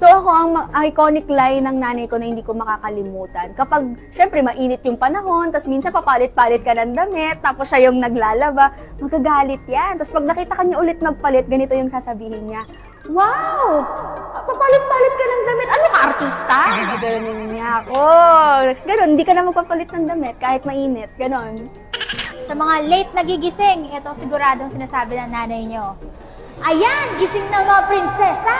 So ako, ang iconic line ng nanay ko na hindi ko makakalimutan. Kapag, syempre, mainit yung panahon, tapos minsan papalit-palit ka ng damit, tapos siya yung naglalaba, magagalit yan. Tapos pag nakita ka niya ulit magpalit, ganito yung sasabihin niya, Wow! Papalit-palit ka ng damit. Ano ka, artista? Gano'n niya ako. Ganon, hindi ka na magpapalit ng damit kahit mainit. Ganon. Sa mga late nagigising, ito siguradong sinasabi ng nanay nyo. Ayan, gising na mga prinsesa!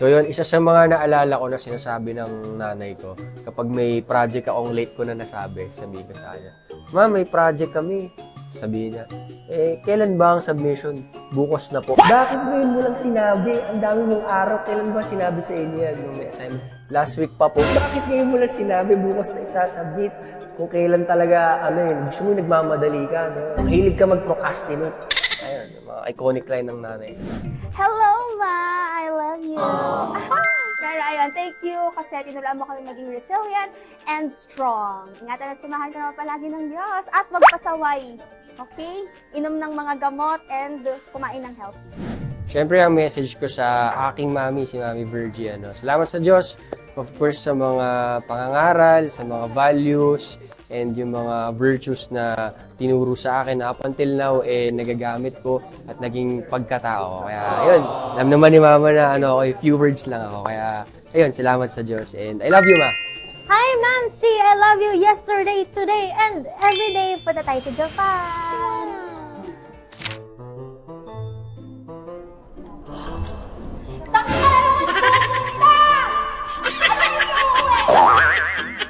So yun, isa sa mga naalala ko na sinasabi ng nanay ko, kapag may project akong late ko na nasabi, sabi ko sa kanya, Ma, may project kami. Sabi niya, eh, kailan ba ang submission? Bukas na po. Bakit ngayon mo lang sinabi? Ang dami mong araw, kailan ba sinabi sa inyo yan nung may assignment? Last week pa po. Bakit ngayon mo lang sinabi? Bukas na isasubmit. Kung kailan talaga, ano yun, gusto mo nagmamadali ka, no? Mahilig ka mag-procrastinate. Yung mga iconic line ng nanay. Hello, Ma! I love you! Pero ayun, thank you kasi tinuruan mo kami maging resilient and strong. Ingatan at samahan ka naman palagi ng Diyos at magpasaway. Okay? Inom ng mga gamot and kumain ng healthy. Siyempre, ang message ko sa aking mami, si Mami Virgie, ano, salamat sa Diyos, of course, sa mga pangangaral, sa mga values, and yung mga virtues na tinuro sa akin up until now, eh, nagagamit ko at naging pagkatao. Kaya, ayun, alam naman ni Mama na, ano, okay, few words lang ako. Kaya, ayun, salamat sa Diyos. And I love you, Ma. Hi, Ma'am C! I love you yesterday, today, and every day. Punta tayo sa Japan!